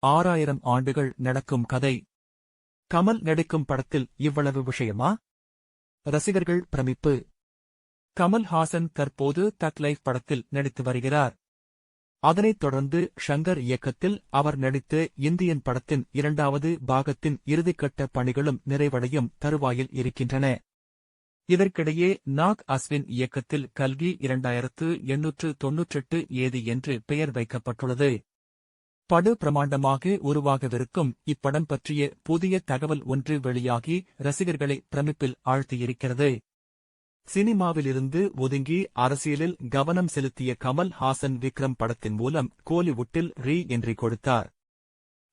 ஆறாயிரம் ஆண்டுகள் நடக்கும் கதை. கமல் நடிக்கும் படத்தில் இவ்வளவு விஷயமா? ரசிகர்கள் பிரமிப்பு. கமல்ஹாசன் தற்போது தக் லைஃப் படத்தில் நடித்து வருகிறார். அதனைத் தொடர்ந்து ஷங்கர் இயக்கத்தில் அவர் நடித்த இந்தியன் படத்தின் இரண்டாவது பாகத்தின் இறுதிக்கட்ட பணிகளும் நிறைவடையும் தருவாயில் இருக்கின்றன. இதற்கிடையே நாக் அஸ்வின் இயக்கத்தில் கல்கி இரண்டாயிரத்து எண்ணூற்று தொன்னூற்றெட்டு ஏது என்று பெயர் வைக்கப்பட்டுள்ளது. படு பிரமாண்டமாக உருவாகவிருக்கும் இப்படம் பற்றிய புதிய தகவல் ஒன்று வெளியாகி ரசிகர்களை பிரமிப்பில் ஆழ்த்தியிருக்கிறது. சினிமாவிலிருந்து ஒதுங்கி அரசியலில் கவனம் செலுத்திய கமல் ஹாசன் விக்ரம் படத்தின் மூலம் கோலிவுட்டில் ரீ என்றி கொடுத்தார்.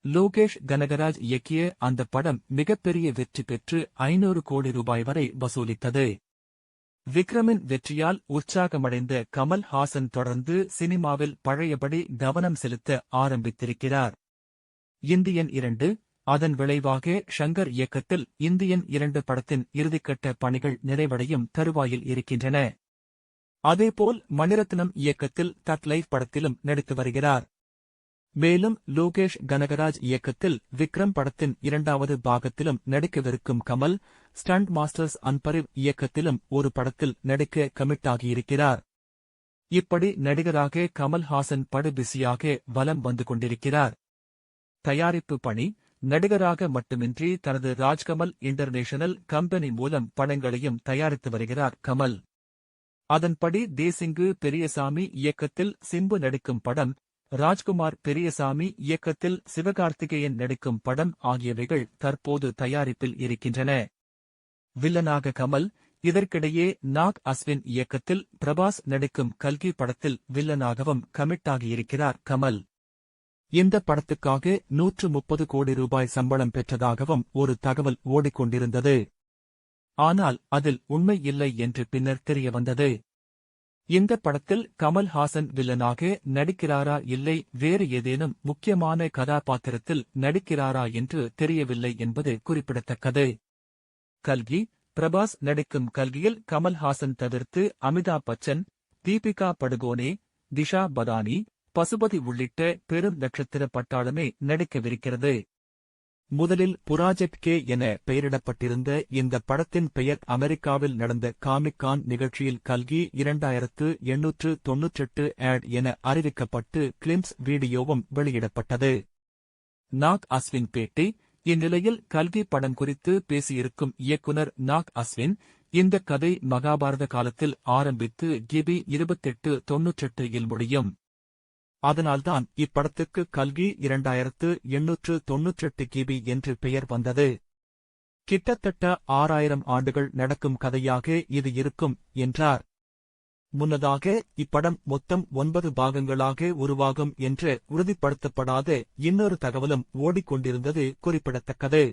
லோகேஷ் கனகராஜ் இயக்கிய அந்த படம் மிகப்பெரிய வெற்றி பெற்று ஐநூறு கோடி ரூபாய் வரை வசூலித்தது. விக்ரமின் வெற்றியால் உற்சாகமடைந்த கமல் ஹாசன் தொடர்ந்து சினிமாவில் பழையபடி கவனம் செலுத்த ஆரம்பித்திருக்கிறார். இந்தியன் இரண்டு அதன் விளைவாக ஷங்கர் இயக்கத்தில் இந்தியன் இரண்டு படத்தின் இறுதிக்கட்ட பணிகள் நிறைவடையும் தருவாயில் இருக்கின்றன. அதேபோல் மணிரத்னம் இயக்கத்தில் தட் லைஃப் படத்திலும் நடித்து வருகிறார். மேலும் லோகேஷ் கனகராஜ் இயக்கத்தில் விக்ரம் படத்தின் இரண்டாவது பாகத்திலும் நடிக்கவிருக்கும் கமல் ஸ்டண்ட் மாஸ்டர்ஸ் அன்பரிவ் இயக்கத்திலும் ஒரு படத்தில் நடிக்க கமிட் ஆகியிருக்கிறார். இப்படி நடிகராக கமல்ஹாசன் படு பிஸியாக வலம் வந்து கொண்டிருக்கிறார். தயாரிப்பு பணி நடிகராக மட்டுமின்றி தனது ராஜ்கமல் இன்டர்நேஷனல் கம்பெனி மூலம் படங்களையும் தயாரித்து வருகிறார் கமல். அதன்படி தேசிங்கு பெரியசாமி இயக்கத்தில் சிம்பு நடிக்கும் படம் ராஜ்குமார் பெரியசாமி இயக்கத்தில் சிவகார்த்திகேயன் நடிக்கும் படம் ஆகியவைகள் தற்போது தயாரிப்பில் இருக்கின்றன. வில்லனாக கமல் இதற்கிடையே நாக் அஸ்வின் இயக்கத்தில் பிரபாஸ் நடிக்கும் கல்கி படத்தில் வில்லனாகவும் கமிட்டாகியிருக்கிறார் கமல். இந்த படத்துக்காக நூற்று முப்பது கோடி ரூபாய் சம்பளம் பெற்றதாகவும் ஒரு தகவல் ஓடிக்கொண்டிருந்தது. ஆனால் அதில் உண்மை இல்லை என்று பின்னர் தெரியவந்தது. இந்த படத்தில் கமல்ஹாசன் வில்லனாக நடிக்கிறாரா இல்லை வேறு ஏதேனும் முக்கியமான கதாபாத்திரத்தில் நடிக்கிறாரா என்று தெரியவில்லை என்பது குறிப்பிடத்தக்கது. கல்கி பிரபாஸ் நடிக்கும் கல்கியில் கமல்ஹாசன் தவிர்த்து அமிதாப் பச்சன் தீபிகா படுகோனே திஷா பதானி பசுபதி உள்ளிட்ட பெரும் நட்சத்திர பட்டாளமே நடிக்கவிருக்கிறது. முதலில் புராஜெக்ட் கே என பெயரிடப்பட்டிருந்த இந்த படத்தின் பெயர் அமெரிக்காவில் நடந்த காமிக் கான் நிகழ்ச்சியில் கல்கி இரண்டாயிரத்து எண்ணூற்று தொன்னூற்றெட்டு ஆட் என அறிவிக்கப்பட்டு கிளிம்ஸ் வீடியோவும் வெளியிடப்பட்டது. நாக் அஸ்வின் பேட்டி இந்நிலையில் கல்கி படம் குறித்து பேசியிருக்கும் இயக்குனர் நாக் அஸ்வின் இந்த கதை மகாபாரத காலத்தில் ஆரம்பித்து கிபி இருபத்தெட்டு தொன்னூற்றெட்டு இல் முடியும். அதனால்தான் இப்படத்துக்கு கல்கி இரண்டாயிரத்து எண்ணூற்று தொன்னூற்றெட்டு கிபி என்று பெயர் வந்தது. கிட்டத்தட்ட ஆறாயிரம் ஆண்டுகள் நடக்கும் கதையாக இது இருக்கும் என்றார். முன்னதாக இப்படம் மொத்தம் ஒன்பது பாகங்களாக உருவாகும் என்று உறுதிப்படுத்தப்படாத இன்னொரு தகவலும் ஓடிக்கொண்டிருந்தது குறிப்பிடத்தக்கது.